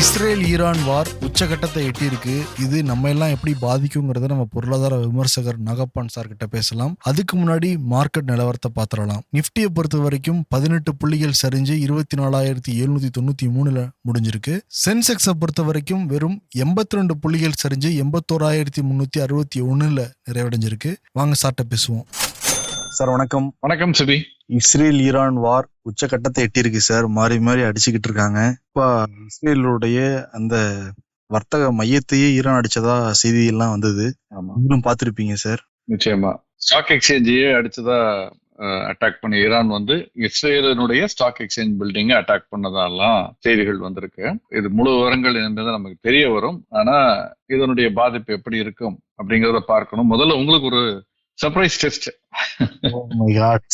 Israel Iran war உச்சகட்டத்தை எட்டியிருக்கு. இது நம்ம எல்லாம் எப்படி பாதிக்குங்கிறத நம்ம பொருளாதார விமர்சகர் நகப்பான் சார் கிட்ட பேசலாம். அதுக்கு முன்னாடி மார்க்கெட் நிலவரத்தை பார்த்துடலாம். நிஃப்டியை பொறுத்த வரைக்கும் பதினெட்டு புள்ளிகள் சரிஞ்சு இருபத்தி நாலாயிரத்தி எழுநூத்தி தொண்ணூத்தி மூணுல முடிஞ்சிருக்கு. சென்செக்ஸை பொறுத்த வரைக்கும் வெறும் எண்பத்தி ரெண்டு புள்ளிகள் சரிஞ்சு எண்பத்தோராயிரத்தி முன்னூத்தி அறுபத்தி ஒண்ணுல நிறைவடைஞ்சிருக்கு. வாங்க சார்ட்ட பேசுவோம். சார் வணக்கம். வணக்கம் சிபி. இஸ்ரேல் ஈரான் வார் உச்சகட்டத்தை எட்டியிருக்கு சார். மாறி மாறி அடிச்சுக்கிட்டு இருக்காங்க. இப்ப இஸ்ரேலுடைய அந்த வர்த்தக மையத்தையே ஈரான் அடிச்சதா செய்தி எல்லாம் வந்தது நீங்களும் பார்த்திருப்பீங்க சார். நிச்சயமா. ஸ்டாக் எக்ஸ்சேஞ்சையே அடிச்சதா அட்டாக் பண்ணி ஈரான் வந்து இஸ்ரேலினுடைய ஸ்டாக் எக்ஸ்சேஞ்ச் பில்டிங்க அட்டாக் பண்ணதாலாம் செய்திகள் வந்திருக்கு. இது முழு விவரங்கள் என்பது நமக்கு தெரிய வரும். ஆனா இதனுடைய பாதிப்பு எப்படி இருக்கும் அப்படிங்கறத பார்க்கணும். முதல்ல உங்களுக்கு ஒரு சர்ப்ரைஸ் டெஸ்ட்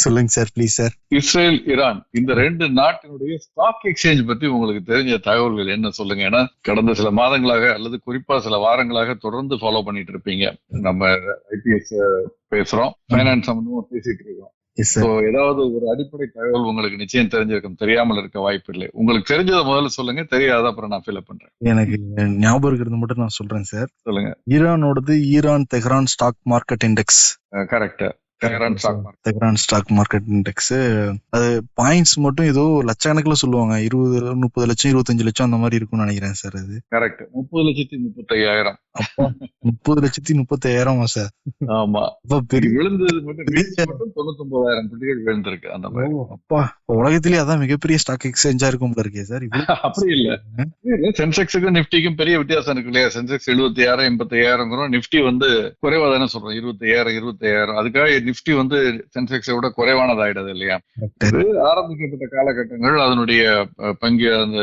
சொல்லுங்க sir please sir Israel Iran இந்த ரெண்டு நாட்டினுடைய ஸ்டாக் எக்ஸ்சேஞ்ச் பத்தி உங்களுக்கு தெரிஞ்ச தகவல்கள் என்ன சொல்லுங்க? ஏன்னா கடந்த சில மாதங்களாக அல்லது குறிப்பா சில வாரங்களாக தொடர்ந்து ஃபாலோ பண்ணிட்டு இருப்பீங்க. நம்ம ஐபிஎஸ் பேசுறோம். ஃபைனான்ஸ் சம்பந்தமா பேசிட்டு இருக்கோம். ஏதாவது ஒரு அடிப்படை தகவல் உங்களுக்கு நிச்சயம் தெரிஞ்சிருக்கும். தெரியாமல் இருக்க வாய்ப்பு இல்லை. உங்களுக்கு தெரிஞ்சதை முதல்ல சொல்லுங்க. தெரியாத அப்புறம் நான் ஃபில் பண்றேன். எனக்கு ஞாபகம் இருக்கிறது மட்டும் நான் சொல்றேன் சார் சொல்லுங்க. ஈரானோடது Iran Tehran stock market index correct Tehran stock market index அது பாயிண்ட்ஸ் மட்டும் ஏதோ லட்சக்கணக்கில் சொல்லுவாங்க. இருபது முப்பது லட்சம் இருபத்தஞ்சு லட்சம் அந்த மாதிரி இருக்கும்னு நினைக்கிறேன் சார் அது. கரெக்ட் முப்பது லட்சத்தி முப்பத்தையாயிரம். முப்பது லட்சத்தி முப்பத்தி ஆயிரமா சார் ஆமா. அப்பா இது பெரிய விழுந்தது மட்டும் பெரிய- வீழ்ச்சி மட்டும் தொண்ணூத்தி ஒன்பதாயிரம் புள்ளிகள் விழுந்திருக்கு அந்த மாதிரி. அப்பா. உலகத்திலேயே அதான் மிகப்பெரிய ஸ்டாக் எக்ஸ்சேஞ்சா இருக்கும் போல இருக்கே சார் அப்படி இல்ல. சென்செக்ஸுக்கும் நிப்டிக்கும் பெரிய வித்தியாசம் இருக்கு இல்லையா? சென்செக்ஸ் எழுபத்தி ஆயிரம் எண்பத்தி ஐயாயிரம் நிப்டி வந்து குறைவா தானே சொல்றோம். இருபத்தி ஐயாயிரம் இருபத்தி ஐயாயிரம் அதுக்காக நிப்டி வந்து சென்செக்ஸை விட குறைவானதாயிடுது இல்லையா? இது ஆரம்பிக்கப்பட்ட காலகட்டங்கள் அதனுடைய பங்கு அந்த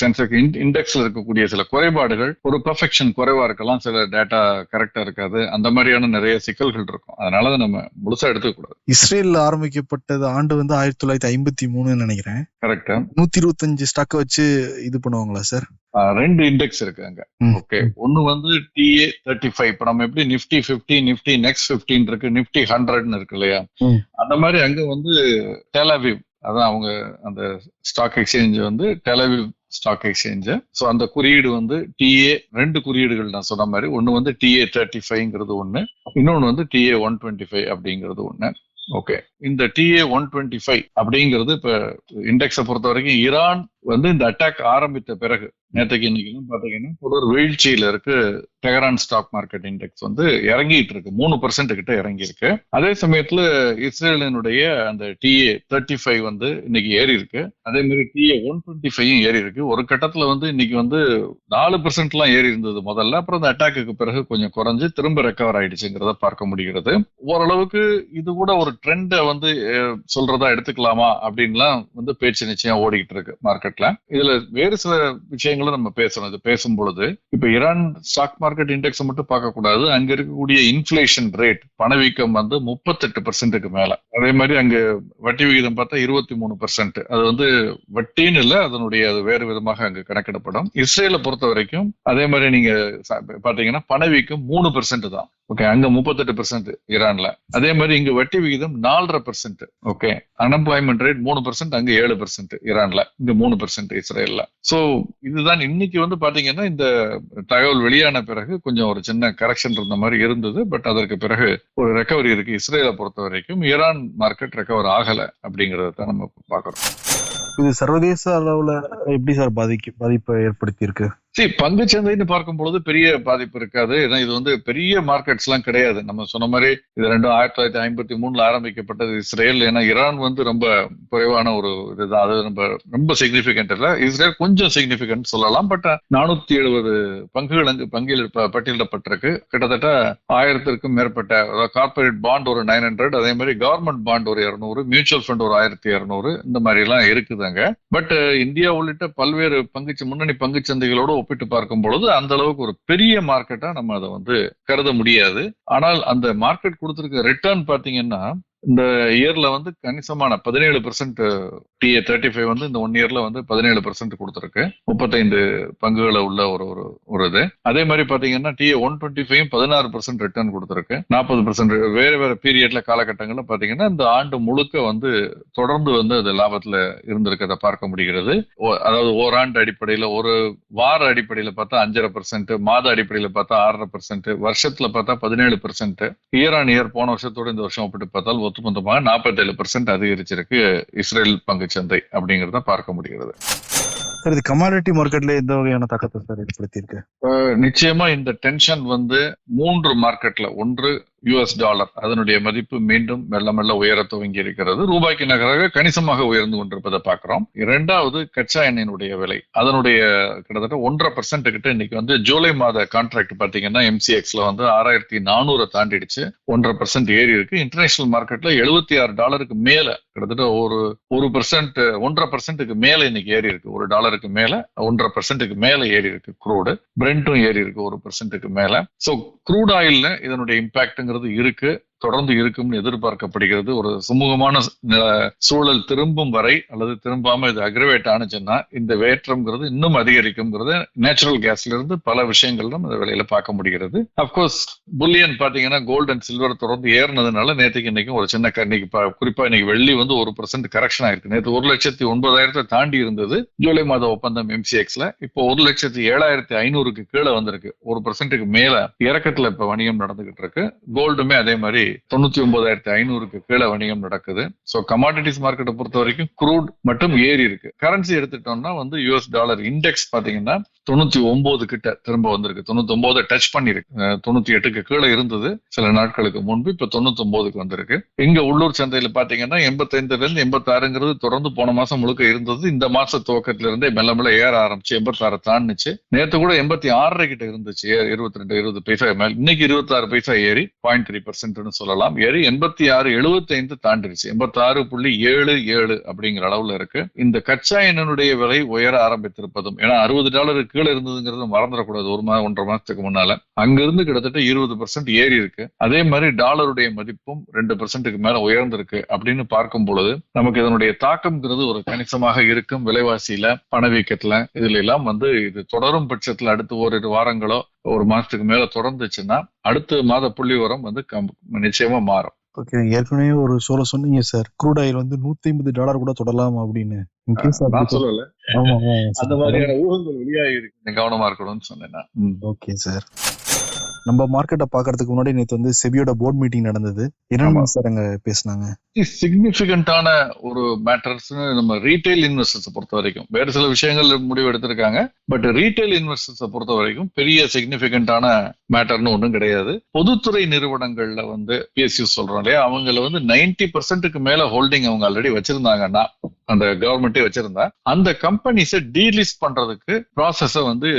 சென்செக்ஸ் இண்டெக்ஸ்ல இருக்கக்கூடிய சில குறைபாடுகள் ஒரு பெர்ஃபெக்ஷன் குறைவா இருக்கலாம் சில டேட்டா கரெக்டா இருக்காது அந்த மாதிரியான நிறைய சிக்கல்கள் இருக்கும். அதனால அதை நம்ம முழுசா எடுத்துக்க கூடாது. இஸ்ரேல்ல ஆரம்பிக்கப்பட்டது ஆண்டு வந்து ஆயிரத்தி தொள்ளாயிரத்தி ஐம்பத்தி மூணுன்னு நினைக்கிறேன். கரெக்டா நூத்தி இருபத்தஞ்சு ஸ்டாக்கை வச்சு இது பண்ணுவாங்களா சார் ரெண்டு இண்டெக்ஸ் இருக்கு அங்க. ஓகே ஒன்னு வந்து டிஏ தேர்ட்டி ஃபைவ் இப்போ நம்ம எப்படி நிஃப்டி பிப்டி நிஃப்டி நெக்ஸ்ட் பிப்டின் இருக்கு நிஃப்டி ஹண்ட்ரட்னு இருக்கு இல்லையா. அந்த மாதிரி அங்க வந்து டெலவிவ் அதான் அவங்க அந்த ஸ்டாக் எக்ஸ்சேஞ்ச் வந்து Tel Aviv stock exchange so அந்த குறியீடு வந்து டிஏ ரெண்டு குறியீடுகள் நான் சொன்ன மாதிரி. ஒன்னு வந்து டிஏ தேர்ட்டி ஃபைவ்ங்கிறது ஒன்னு இன்னொன்னு வந்து டிஏ ஒன் டுவெண்ட்டி ஃபைவ் அப்படிங்கிறது ஒன்னு ஓகே இந்த டிஏ ஒன் டுவெண்ட்டி ஃபைவ் அப்படிங்கிறது இப்ப இண்டெக்ஸை பொறுத்த வரைக்கும் ஈரான் வந்து இந்த அட்டாக் ஆரம்பித்த பிறகு நேற்றுக்கு இன்னைக்கு பாத்தீங்கன்னா தொடர் வீழ்ச்சியில இருக்கு டெஹரான் ஸ்டாக் மார்க்கெட் இண்டெக்ஸ் வந்து இறங்கிட்டு இருக்கு. மூணு பர்சன்ட் கிட்ட இறங்கி இருக்கு அதே சமயத்துல இஸ்ரேலினுடைய அந்த டிஏ தேர்ட்டி ஃபைவ் வந்து இன்னைக்கு ஏறி இருக்கு. அதே மாதிரி டிஏ ஒன் டுவெண்ட்டி ஃபைவ் ஏறி இருக்கு. ஒரு கட்டத்துல வந்து இன்னைக்கு வந்து நாலு பர்சன்ட் எல்லாம் ஏறி இருந்தது முதல்ல. அப்புறம் அந்த அட்டாக்கு பிறகு கொஞ்சம் குறைஞ்சு திரும்ப ரெக்கவர் ஆயிடுச்சுங்கிறத பார்க்க முடிகிறது. ஓரளவுக்கு இது கூட ஒரு ட்ரெண்டை வந்து சொல்றதா எடுத்துக்கலாமா அப்படின்லாம் வந்து பேச்சு நிச்சயம் ஓடிக்கிட்டு இருக்கு மார்க்கெட்ல இதுல வேறு சில விஷயங்களும் நம்ம பேசணும். இது பேசும் பொழுது இப்ப ஈரான் ஸ்டாக் மார்க்கெட் இண்டெக்ஸ் மட்டும் பார்க்க கூடாது அங்க இருக்கக்கூடிய இன்ஃபிளேஷன் ரேட் பணவீக்கம் வந்து முப்பத்தெட்டு பர்சன்ட்டுக்கு மேல. அதே மாதிரி அங்க வட்டி விகிதம் பார்த்தா இருபத்தி மூணு பர்சன்ட் அது வந்து வட்டின்னு இல்ல அதனுடைய அது வேறு விதமாக அங்க கணக்கிடப்படும். இஸ்ரேலை பொறுத்த வரைக்கும் அதே மாதிரி நீங்க பாத்தீங்கன்னா பணவீக்கம் மூணு பர்சன்ட் தான். ஓகே அங்க முப்பத்தெட்டு பர்சன்ட் ஈரான்ல. அதே மாதிரி இங்க வட்டி விகிதம் நாலரை பெர்சென்ட் ஓகே அன்எம்ப்ளாய்மெண்ட் ரேட் மூணு பர்சன்ட் அங்க ஏழு பர்சன்ட் ஈரான்ல. இங்க மூணு பெர்சென்ட் இஸ்ரேல்ல. சோ இதுதான் இன்னைக்கு வந்து பாத்தீங்கன்னா இந்த தகவல் வெளியான பிறகு கொஞ்சம் ஒரு சின்ன கரெக்ஷன் இருந்த மாதிரி இருந்தது. பட் அதற்கு பிறகு ஒரு ரெக்கவரி இருக்கு. இஸ்ரேலை பொறுத்த வரைக்கும் ஈரான் மார்க்கெட் ரெக்கவர் ஆகல அப்படிங்கறத தான் நம்ம பாக்குறோம் இது சர்வதேச அளவுல எப்படி சார் பாதிக்கு பாதிப்பை ஏற்படுத்தி இருக்கு சி பங்கு சந்தைன்னு பார்க்கும் பொழுது பெரிய பாதிப்பு இருக்காது. ஏன்னா இது வந்து பெரிய மார்க்கெட்ஸ் எல்லாம் கிடையாது. நம்ம சொன்ன மாதிரி இது ரெண்டும் ஆயிரத்தி தொள்ளாயிரத்தி ஐம்பத்தி மூணுல ஆரம்பிக்கப்பட்டது இஸ்ரேல். ஏன்னா ஈரான் வந்து ரொம்ப குறைவான ஒரு இதுதான். அது ரொம்ப ரொம்ப சிக்னிபிகண்ட் இல்ல. இஸ்ரேல் கொஞ்சம் சிக்னிபிகண்ட் சொல்லலாம். பட் நானூத்தி எழுபது பங்குகள் அங்கு பங்கில் ப- பட்டியலிடப்பட்டிருக்கு. கிட்டத்தட்ட ஆயிரத்திற்கும் மேற்பட்ட கார்பரேட் பாண்ட் ஒரு நைன் ஹண்ட்ரட் அதே மாதிரி கவர்மெண்ட் பாண்ட் ஒரு இருநூறு மியூச்சுவல் ஃபண்ட் ஒரு ஆயிரத்தி இருநூறு இந்த மாதிரி எல்லாம் இருக்குதுங்க. பட் இந்தியா உள்ளிட்ட பல்வேறு பங்குச்சு முன்னணி பங்கு சந்தைகளோடு ஒப்பிட்டு பார்க்கும் பொழுது அந்த அளவுக்கு ஒரு பெரிய மார்க்கெட்டா நம்ம அதை வந்து கருத முடியாது. ஆனால் அந்த மார்க்கெட் கொடுத்திருக்க ரிட்டர்ன் பாத்தீங்கன்னா இந்த இயர்ல வந்து கணிசமான பதினேழு பெர்சென்ட் டிஏ தேர்ட்டி ஃபைவ் வந்து இந்த ஒன் இயர்ல வந்து பதினேழு பெர்சென்ட் கொடுத்துருக்கு. முப்பத்தைந்து பங்குகளை உள்ள ஒரு ஒரு ஒரு இது. அதே மாதிரி பாத்தீங்கன்னா டிஏ ஒன் டுவெண்ட்டி ஃபைவ் பதினாறு பெர்சென்ட் ரிட்டர்ன் கொடுத்துருக்கு. நாற்பது பெர்சென்ட் வேற வேற பீரியட்ல காலகட்டங்கள்ல பாத்தீங்கன்னா இந்த ஆண்டு முழுக்க வந்து தொடர்ந்து வந்து அது லாபத்துல இருந்திருக்கிறத பார்க்க முடிகிறது. ஓ- அதாவது ஓராண்டு அடிப்படையில ஒரு வார அடிப்படையில பார்த்தா அஞ்சரை பெர்சென்ட் மாத அடிப்படையில பார்த்தா ஆறரை பெர்சென்ட் வருஷத்துல பார்த்தா பதினேழு பெர்சென்ட் இயர் ஆன் இயர் போன வருஷத்தோட இந்த வருஷம் ஒப்பிட்டு பார்த்தால் ஒட்டுமொத்தமாக நாற்பத்தேழு பெர்சென்ட் அதிகரிச்சிருக்கு இஸ்ரேல் பங்குச்சந்தை அப்படிங்கிறத பார்க்க முடிகிறது. சார் இது கமாடிட்டி மார்க்கெட்ல எந்த வகையான தாக்கத்தை சார் ஏற்படுத்தியிருக்கு? நிச்சயமா இந்த டென்ஷன் வந்து மூன்று மார்க்கெட்ல ஒன்று யுஎஸ் டாலர் அதனுடைய மதிப்பு மீண்டும் மெல்ல மெல்ல உயர துவங்கி இருக்கிறது. ரூபாய்க்கு நகராக கணிசமாக உயர்ந்து கொண்டிருப்பதை பார்க்கிறோம். இரண்டாவது கச்சா எண்ணெயினுடைய விலை. அதனுடைய கிட்டத்தட்ட ஒன்றரை பர்சன்ட் கிட்ட இன்னைக்கு வந்து ஜூலை மாத கான்ட்ராக்ட் பாத்தீங்கன்னா எம்சிஎக்ஸ்ல வந்து ஆறாயிரத்தி நானூறு தாண்டிடுச்சு. ஒன்றரை பர்சன்ட் ஏறி இருக்கு. இன்டர்நேஷனல் மார்க்கெட்ல எழுபத்தி ஆறு டாலருக்கு மேல கிட்டத்தட்ட ஒரு ஒரு பர்சன்ட் ஒன்றரை பர்சன்ட்டுக்கு மேல இன்னைக்கு ஏறி இருக்கு. ஒரு டாலருக்கு மேல ஒன்றரை பர்சன்ட்டுக்கு மேல ஏறி இருக்கு. குரூடு பிரெண்டும் ஏறி இருக்கு. ஒரு பர்சன்ட்டுக்கு மேல. சோ குரூட் ஆயில்ல இதனுடைய அப்படிங்கிறது இருக்குது தொடர்ந்து இருக்கும்னு எதிர்பார்க்கப்படுகிறது. ஒரு சுமூகமான சூழல் திரும்பும் வரை அல்லது திரும்பாம இது அக்ரவேட் ஆனுச்சுன்னா இந்த வேற்றம்ங்கிறது இன்னும் அதிகரிக்கும்ங்கிறது நேச்சுரல் கேஸ்ல இருந்து பல விஷயங்கள் நம்ம இந்த விலையில பார்க்க முடிகிறது. அப்கோர்ஸ் புல்லியன் பாத்தீங்கன்னா கோல்டு அண்ட் சில்வர் தொடர்ந்து ஏறினதுனால நேற்றுக்கு இன்னைக்கு ஒரு சின்ன இன்னைக்கு குறிப்பா இன்னைக்கு வெள்ளி வந்து ஒரு பர்சன்ட் கரெக்ஷன் ஆயிருக்கு. நேற்று ஒரு லட்சத்தி ஒன்பதாயிரத்தை தாண்டி இருந்தது ஜூலை மாத ஒப்பந்தம் எம்சிஎக்ஸ்ல இப்போ ஒரு லட்சத்தி ஏழாயிரத்தி ஐநூறுக்கு கீழே வந்திருக்கு. ஒரு பர்சன்ட்டுக்கு மேல இறக்கத்துல இப்ப வணிகம் நடந்துகிட்டு இருக்கு. கோல்டுமே அதே மாதிரி தொண்ணூத்தி ஒன்பதாயிரத்தி ஐநூறுக்கு கீழே வணிகம் நடக்குது. ஸோ கமாடிட்டிஸ் மார்க்கெட்டை பொறுத்த வரைக்கும் குரூட் மட்டும் ஏறி இருக்கு. கரன்சி எடுத்துட்டோம்னா வந்து யூஎஸ் டாலர் இண்டெக்ஸ் பாத்தீங்கன்னா தொண்ணூத்தி ஒன்பது கிட்ட திரும்ப வந்திருக்கு. தொண்ணூத்தி ஒன்பது டச் பண்ணிருக்கு தொண்ணூத்தி எட்டுக்கு கீழே இருந்தது சில நாட்களுக்கு முன்பு இப்ப தொண்ணூத்தி ஒன்பதுக்கு வந்திருக்கு. இங்க உள்ளூர் சந்தையில பாத்தீங்கன்னா எண்பத்தைந்துல இருந்து எண்பத்தாறுங்கிறது தொடர்ந்து போன மாசம் முழுக்க இருந்தது. இந்த மாச துவக்கத்துல இருந்தே மெல்ல மெல்ல ஏற ஆரம்பிச்சு எண்பத்தாறு தாண்டுச்சு. நேத்து கூட எண்பத்தி ஆறரை கிட்ட இருந்துச்சு. இருபத்தி ரெண்டு இருபது பைசா மேல். இன்னைக்கு இருபத்தாறு பைசா ஏறி பாயிண்ட் த்ரீ பர்சன்ட்னு சொல்லலாம். ஏறி எண்பத்தி ஆறு எழுபத்தி ஐந்து தாண்டிடுச்சு எண்பத்தி ஆறு புள்ளி ஏழு ஏழு அப்படிங்கிற அளவுல இருக்கு. இந்த கச்சா எண்ணனுடைய விலை உயர ஆரம்பித்திருப்பதும் ஏன்னா அறுபது டாலர் கீழே இருந்ததுங்கிறது மறந்துடக்கூடாது. ஒரு மாதம் ஒன்றரை மாசத்துக்கு முன்னால. அங்கிருந்து கிட்டத்தட்ட இருபது பர்சன்ட் ஏறி இருக்கு. அதே மாதிரி டாலருடைய மதிப்பும் ரெண்டு பர்சன்ட்டுக்கு மேல உயர்ந்திருக்கு அப்படின்னு பார்க்கும் பொழுது நமக்கு இதனுடைய தாக்கம்ங்கிறது ஒரு கணிசமாக இருக்கும். விலைவாசியில பணவீக்கத்துல இதுல எல்லாம் வந்து இது தொடரும் பட்சத்துல அடுத்து ஓரிரு வாரங்களோ ஒரு மாசத்துக்கு மேல தொடர்ந்துச்சுன்னா அடுத்த மாத புள்ளி உரம் வந்து கம்- நிச்சயமா மாறும். ஓகே ஏற்கனவே ஒரு சொல்ல சொன்னீங்க சார். க்ரூட் ஆயில் வந்து நூத்தி ஐம்பது டாலர் கூட தொடலாம் அப்படின்னு. நான் சொல்லல. அந்த. மாதிரியான ஊகங்கள் வெளியாகி இருக்கு. கவனமா இருக்கணும்னு சொன்னேன். Okay sir. நம்ம மார்க்கெட்டை பாக்குறதுக்கு முன்னாடி நேத்து வந்து செபியோட போர்ட் மீட்டிங் நடந்தது. ஆமா. சார் அங்க பேசினாங்க? சிக்னிபிகண்டான ஒரு மேட்டர்ஸ் நம்ம ரீட்டைல் இன்வெஸ்டர்ஸ் பொறுத்த வரைக்கும். வேறு சில விஷயங்கள் முடிவு எடுத்திருக்காங்க. பட் ரீட்டைல் இன்வெஸ்டர்ஸ் பொறுத்த வரைக்கும் பெரிய சிக்னிபிகண்டான மேட்டர்னு ஒன்றும் கிடையாது. பொதுத்துறை நிறுவனங்கள்ல வந்து பிஎஸ்யூ சொல்றோம் இல்லையா? அவங்கள வந்து நைன்டி பர்சன்ட்டுக்கு மேல ஹோல்டிங் அவங்க ஆல்ரெடி வச்சிருந்தாங்கன்னா அந்த கவர்மெண்டே வச்சிருந்தா அந்த கம்பெனிஸை டீலிஸ்ட் பண்றதுக்கு ப்ராசஸ வந்து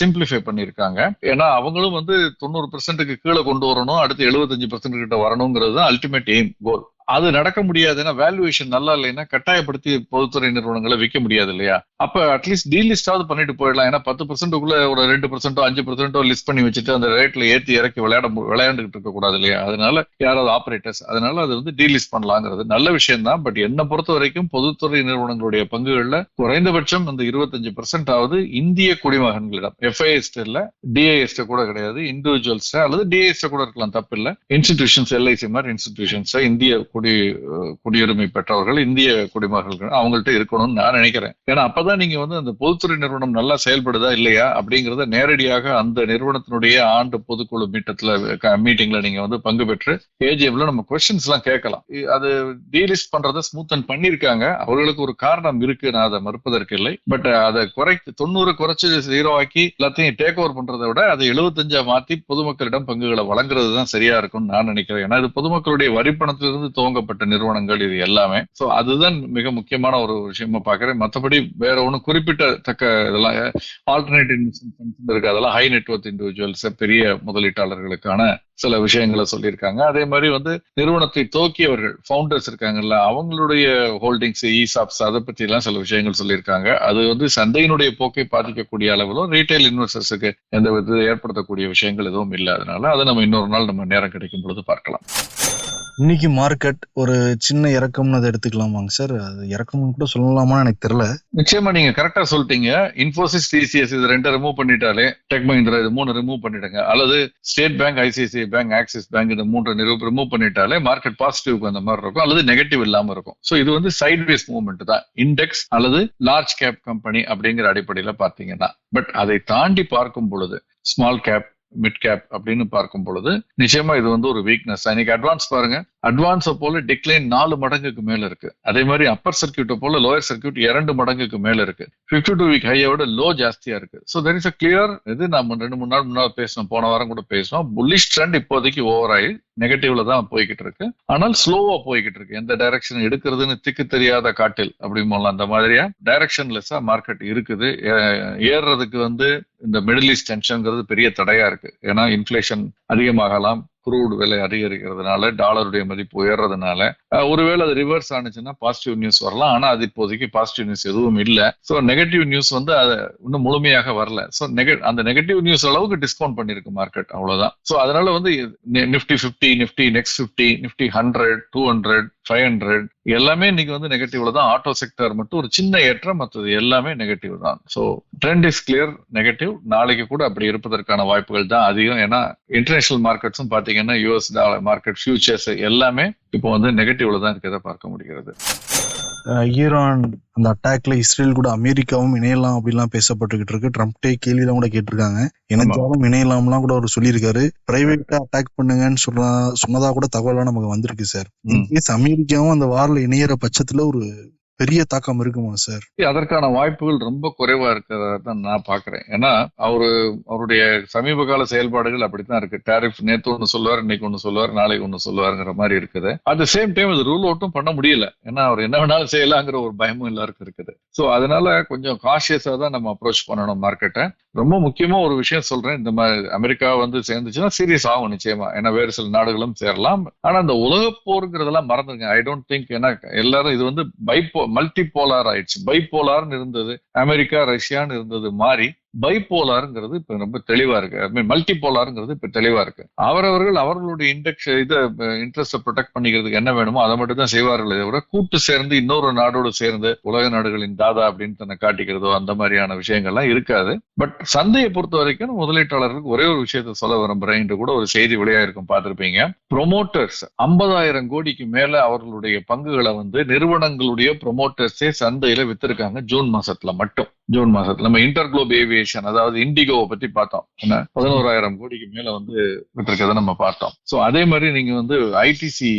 சிம்பிளிஃபை பண்ணிருக்காங்க. ஏன்னா அவங்களும் வந்து தொண்ணூறு பெர்சென்ட்டுக்கு கீழே கொண்டு வரணும் அடுத்து எழுபத்தஞ்சு பெர்சென்ட் கிட்ட வரணுங்கிறது தான் அல்டிமேட் எய்ம் கோல் அது நடக்க முடியாது ஏன்னா வேல்யூவேஷன் நல்லா இல்லைன்னா கட்டாயப்படுத்தி பொதுத்துறை நிறுவனங்களை விற்க முடியாது இல்லையா? அப்ப அட்லீஸ்ட் டீலிஸ்டாவது பண்ணிட்டு போயிடலாம். ஏன்னா பத்து பர்சன்ட்டுக்குள்ள ஒரு ரெண்டு பர்சன்டோ அஞ்சு பர்சன்டோ லிஸ்ட் பண்ணி வச்சுட்டு அந்த ரேட்ல ஏத்தி இறக்கி விளையாட மு- விளையாண்டுகிட்டு இருக்க கூடாது இல்லையா? அதனால யாராவது ஆபரேட்டர்ஸ் அதனால அது வந்து டீலிஸ்ட் பண்ணலாங்கிறது நல்ல விஷயம் தான் பட் என்னை பொறுத்த வரைக்கும் பொதுத்துறை நிறுவனங்களுடைய பங்குகள்ல குறைந்தபட்சம் அந்த இருபத்தஞ்சு பர்சன்ட் ஆவது இந்திய குடிமகன்களிடம் எஃப்ஐஎஸ்ட் இல்ல டிஐஎஸ்ட கூட கிடையாது. இண்டிவிஜுவல்ஸ் அல்லது டிஐஎஸ்ட கூட இருக்கலாம் தப்பு இல்ல இன்ஸ்டிடியூஷன்ஸ் எல்ஐசி மாதிரி இன்ஸ்டிடியூஷன்ஸ் இந்திய குடி குடியுரிமை பெற்றவர்கள் இந்திய குடிமகள்கள் அவங்கள்ட்ட இருக்கணும்னு நான் நினைக்கிறேன். ஏன்னா அப்பதான் நீங்க வந்து அந்த பொதுத்துறை நிறுவனம் நல்லா செயல்படுதா இல்லையா அப்படிங்கறத நேரடியாக அந்த நிறுவனத்தினுடைய ஆண்டு பொதுக்குழு மீட்டத்துல மீட்டிங்ல நீங்க வந்து பங்கு பெற்று ஏஜிஎம்ல நம்ம கொஸ்டின்ஸ் எல்லாம் கேட்கலாம். அது டீலிஸ்ட் பண்றதை ஸ்மூத் அண்ட் பண்ணிருக்காங்க அவர்களுக்கு ஒரு காரணம் இருக்கு நான் அதை மறுப்பதற்கு இல்லை. பட் அதை குறைத்து தொண்ணூறு குறைச்சு ஜீரோ ஆக்கி எல்லாத்தையும் டேக் ஓவர் பண்றதை விட அதை எழுபத்தஞ்சா மாத்தி பொதுமக்களிடம் பங்குகளை வழங்குறது தான் சரியா இருக்கும்னு நான் நினைக்கிறேன். ஏன்னா இது பொதுமக்களுடைய வரிப்பணத்திலிருந்து துவங்கப்பட்ட நிறுவனங்கள் இது எல்லாமே. சோ அதுதான் மிக முக்கியமான ஒரு விஷயமா பாக்குறேன் மத்தபடி வேற ஒண்ணும் குறிப்பிட்டத்தக்க இதெல்லாம் ஆல்டர்னேட் இன்வெஸ்ட்மெண்ட் இருக்கு. அதெல்லாம் ஹை நெட்ஒர்க் இண்டிவிஜுவல்ஸ் பெரிய முதலீட்டாளர்களுக்கான சில விஷயங்களை சொல்லியிருக்காங்க. அதே மாதிரி வந்து நிறுவனத்தை தோக்கியவர்கள் ஃபவுண்டர்ஸ் இருக்காங்கல்ல அவங்களுடைய ஹோல்டிங்ஸ் இசாப்ஸ் அதை பத்தி எல்லாம் சில விஷயங்கள் சொல்லியிருக்காங்க. அது வந்து சந்தையினுடைய போக்கை பாதிக்கக்கூடிய அளவிலும் ரீட்டைல் இன்வெஸ்டர்ஸுக்கு எந்த வித ஏற்படுத்தக்கூடிய விஷயங்கள் எதுவும் இல்லை. அதனால அதை நம்ம இன்னொரு நாள் நம்ம நேரம் கிடைக்கும் பொழுது பார்க்கலாம். இன்னைக்கு மார்க்கெட் ஒரு சின்ன இறக்கம்னு அதை எடுத்துக்கலாமாங்க சார் அது இறக்கம்னு கூட சொல்லலாமா எனக்கு தெரியல. நிச்சயமா நீங்க கரெக்டா சொல்லிட்டீங்க. இன்ஃபோசிஸ் டிசிஎஸ் இது ரெண்டு ரிமூவ் பண்ணிட்டாலே டெக் மஹிந்திரா இது மூணு ரிமூவ் பண்ணிடுங்க. அல்லது State Bank ICICI Bank Axis Bank இந்த மூன்று ரிமூவ் பண்ணிட்டாலே மார்க்கெட் பாசிட்டிவ்க்கு அந்த மாதிரி இருக்கும். அல்லது நெகட்டிவ் இல்லாம இருக்கும். சோ இது வந்து சைட்வேஸ் மூவ்மெண்ட் தான். இண்டெக்ஸ் அல்லது லார்ஜ் கேப் கம்பெனி அப்படிங்கிற அடிப்படையில பாத்தீங்கன்னா பட் அதை தாண்டி பார்க்கும் பொழுது ஸ்மால் கேப் மிட் கேப் அப்படின்னு பார்க்கும் பொழுது நிச்சயமா இது வந்து ஒரு வீக்னஸ் இன்னைக்கு அட்வான்ஸ் பாருங்க. அட்வான்ஸை போல டிக்ளைன் நாலு மடங்குக்கு மேல இருக்கு. அதே மாதிரி அப்பர் சர்க்கியூட்டை போல லோயர் சர்க்கியூட் இரண்டு மடங்குக்கு மேல இருக்கு. பிப்டி டூ வீக் ஹையோட லோ ஜாஸ்தியா இருக்கு. So there is a clear இது நம்ம ரெண்டு மூணு நாள் முன்னாள் பேசணும் போன வாரம் கூட பேசணும் புல்லிஷ் ட்ரெண்ட் இப்போதைக்கு ஓவர் ஆகி நெகட்டிவ்ல தான் போய்கிட்டு இருக்கு. ஆனால் ஸ்லோவா போய்கிட்டு இருக்கு. எந்த டைரக்ஷன் எடுக்கிறதுன்னு திக்கு தெரியாத காட்டில் அப்படிம்போல அந்த மாதிரியா? டைரக்ஷன்லெஸ்ஸா மார்க்கெட் இருக்குது. ஏ- ஏறுறதுக்கு வந்து இந்த மிடில் ஈஸ்ட் டென்ஷன்ங்கிறது பெரிய தடையா இருக்கு. ஏன்னா இன்ஃபிளேஷன் அதிகமாகலாம் குரூட் விலை அதிகரிக்கிறதுனால டாலருடைய மதிப்பு உயர்றதுனால ஒருவேளை அது ரிவர்ஸ் ஆனிச்சுன்னா பாசிட்டிவ் நியூஸ் வரலாம். ஆனா அது இப்போதைக்கு பாசிட்டிவ் நியூஸ் எதுவும் இல்ல. சோ நெகட்டிவ் நியூஸ் வந்து அது இன்னும் முழுமையாக வரல. சோ அந்த நெகட்டிவ் நியூஸ் அளவுக்கு டிஸ்கவுண்ட் பண்ணிருக்கு மார்க்கெட் அவ்வளவுதான். ஸோ அதனால வந்து Nifty 50 Nifty next 50 Nifty hundred two hundred five hundred எல்லாமே இன்னைக்கு வந்து நெகட்டிவ்ல தான். ஆட்டோ செக்டர் மட்டும் ஒரு சின்ன ஏற்றம் மற்றது எல்லாமே நெகட்டிவ் தான். So trend is clear negative நாளைக்கு கூட அப்படி இருப்பதற்கான வாய்ப்புகள் தான் அதிகம். ஏன்னா இன்டர்நேஷனல் மார்க்கெட்ஸும் பாத்தீங்கன்னா யூஎஸ் மார்க்கெட் ஃபியூச்சர்ஸ் எல்லாமே இப்போ வந்து நெகட்டிவ்ல தான் இருக்கிறத பார்க்க முடிகிறது. ஈரான் அந்த அட்டாக்ல இஸ்ரேல் கூட அமெரிக்காவும் இணையலாம் அப்படிலாம் பேசப்பட்டுக்கிட்டு இருக்கு. ட்ரம்ப்டே கேள்விலாம் கூட கேட்டிருக்காங்க. இணைஞ்சாலும் இணையலாம்லாம் கூட அவர் சொல்லியிருக்காரு. பிரைவேட்டா அட்டாக் பண்ணுங்கன்னு சொன்னா சொன்னதா கூட தகவலாம் நமக்கு வந்திருக்கு சார். இன்கேஸ் அமெரிக்காவும் அந்த வார்ல இணையற பட்சத்துல ஒரு பெரிய தாக்கம் இருக்குமா சார் அதற்கான வாய்ப்புகள் ரொம்ப குறைவா இருக்கிறதா தான் நான் பாக்குறேன். ஏன்னா அவரு அவருடைய சமீப கால செயல்பாடுகள் அப்படித்தான் இருக்கு. டாரிஃப் நேத்து ஒண்ணு சொல்லுவார் இன்னைக்கு ஒண்ணு சொல்லுவார் நாளைக்கு ஒண்ணு சொல்லுவாருங்கிற மாதிரி இருக்குது. அட் த சேம் டைம் இது ரூல் அவுட்டும் பண்ண முடியல. ஏன்னா அவர் என்ன வேணாலும் செய்யலாங்கிற ஒரு பயமும் எல்லாருக்கும் இருக்குது. சோ அதனால கொஞ்சம் காஷியஸா தான் நம்ம அப்ரோச் பண்ணணும் மார்க்கெட்டை ரொம்ப முக்கியமா ஒரு விஷயம் சொல்றேன். இந்த மாதிரி அமெரிக்கா வந்து சேர்ந்துச்சுன்னா சீரியஸ் ஆகும் நிச்சயமா. ஏன்னா வேறு சில நாடுகளும் சேரலாம். ஆனா அந்த உலக போருங்கிறதெல்லாம் மறந்துருங்க. ஐ டோன்ட் திங்க் ஏன்னா எல்லாரும் இது வந்து பைப்போ மல்டி போலார் ஆயிடுச்சு பைபோலார்னு இருந்தது அமெரிக்கா ரஷ்யான்னு இருந்தது மாறி பைப்போலாருங்கிறது இப்ப ரொம்ப தெளிவா இருக்கு. ஐ மீன் மல்டி போலாருங்கிறது இப்ப தெளிவா இருக்கு. அவரவர்கள் அவர்களுடைய இண்டெக்ஸ் இதை இன்ட்ரெஸ்ட்டை ப்ரொடெக்ட் பண்ணிக்கிறதுக்கு என்ன வேணுமோ அதை மட்டும் தான் செய்வார்கள் தவிர கூட்டு சேர்ந்து இன்னொரு நாடோடு சேர்ந்து உலக நாடுகளின் தாதா அப்படின்னு தன்னை காட்டிக்கிறதோ அந்த மாதிரியான விஷயங்கள்லாம் இருக்காது. பட் சந்தையை பொறுத்த வரைக்கும் முதலீட்டாளர்களுக்கு ஒரே ஒரு விஷயத்த சொல்ல விரும்புறேன் என்று கூட ஒரு செய்தி வெளியாயிருக்கும் பார்த்திருப்பீங்க. ப்ரொமோட்டர்ஸ் ஐம்பதாயிரம் கோடிக்கு மேல அவர்களுடைய பங்குகளை வந்து நிறுவனங்களுடைய ப்ரொமோட்டர்ஸே சந்தையில வித்திருக்காங்க ஜூன் மாசத்துல மட்டும். ஜூன் மாசத்துல நம்ம இன்டர் குளோப் ஏவியேஷன் அதாவது இண்டிகோவை பத்தி பார்த்தோம். என்ன? பதினோராயிரம் கோடிக்கு மேல வந்து வித்திருக்கதை நம்ம பார்த்தோம். சோ அதே மாதிரி நீங்க வந்து ITC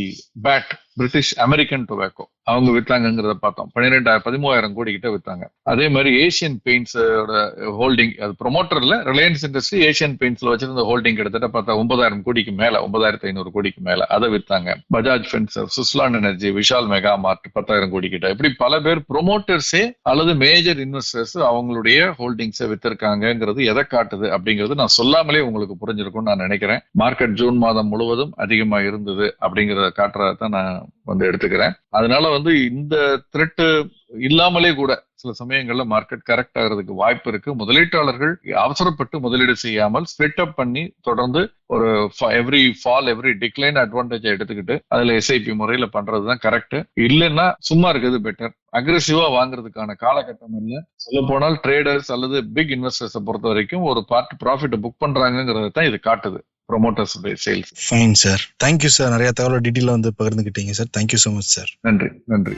BAT British American Tobacco அவங்க வித்தாங்கிறத பார்த்தோம். பன்னிரெண்டாயிரம் பதிமூவாயிரம் கோடி கிட்ட வித்தாங்க. அதே மாதிரி ஏசியன் பெயிண்ட்ஸோட ஹோல்டிங் அது ப்ரொமோட்டர்ல ரிலையன்ஸ் இண்டஸ்ட்ரி ஏசியன் பெயிண்ட்ஸ்ல வச்சிருந்த ஹோல்டிங் கிட்டத்தட்ட பார்த்தா ஒன்பதாயிரம் கோடிக்கு மேல ஒன்பதாயிரத்தி ஐநூறு கோடிக்கு மேல அதை வித்தாங்க. Bajaj Finserv Suzlon energy Vishal mega mart பத்தாயிரம் கோடி கிட்ட இப்படி பல பேர் ப்ரொமோட்டர்ஸே அல்லது மேஜர் இன்வெஸ்டர்ஸ் அவங்களுடைய ஹோல்டிங்ஸை இருக்காங்கிறது எதை காட்டுது அப்படிங்கிறது நான் சொல்லாமலே உங்களுக்கு புரிஞ்சிருக்கும்னு நான் நினைக்கிறேன். மார்க்கெட் ஜூன் மாதம் முழுவதும் அதிகமா இருந்தது அப்படிங்கிறத காட்டுறதான் நான் வந்து எடுத்துக்கிறேன். அதனால வந்து இந்த த்ரெட்டு இல்லாமலே கூட சில சமயங்கள்ல மார்க்கெட் கரெக்ட் ஆகிறதுக்கு வாய்ப்பு இருக்கு. முதலீட்டாளர்கள் அவசரப்பட்டு முதலீடு செய்யாமல் ஸ்பிளிட் அப் பண்ணி தொடர்ந்து ஒரு every fall every decline advantage எடுத்துக்கிட்டு அதுல எஸ்ஐபி முறையில பண்றதுதான் கரெக்ட் இல்லைன்னா சும்மா இருக்கிறது பெட்டர் அக்ரெசிவா வாங்குறதுக்கான காலகட்டம் இல்ல. சொல்ல போனால் ட்ரேடர்ஸ் அல்லது பிக் இன்வெஸ்டர்ஸை பொறுத்த வரைக்கும் ஒரு பார்ட் ப்ராஃபிட் புக் பண்றாங்கிறத தான் இது காட்டுது. Promoters sales fine sir thank you sir நிறைய தகவல் டீட்டெயிலாக வந்து பகிர்ந்துக்கிட்டீங்க sir thank you so much sir நன்றி நன்றி.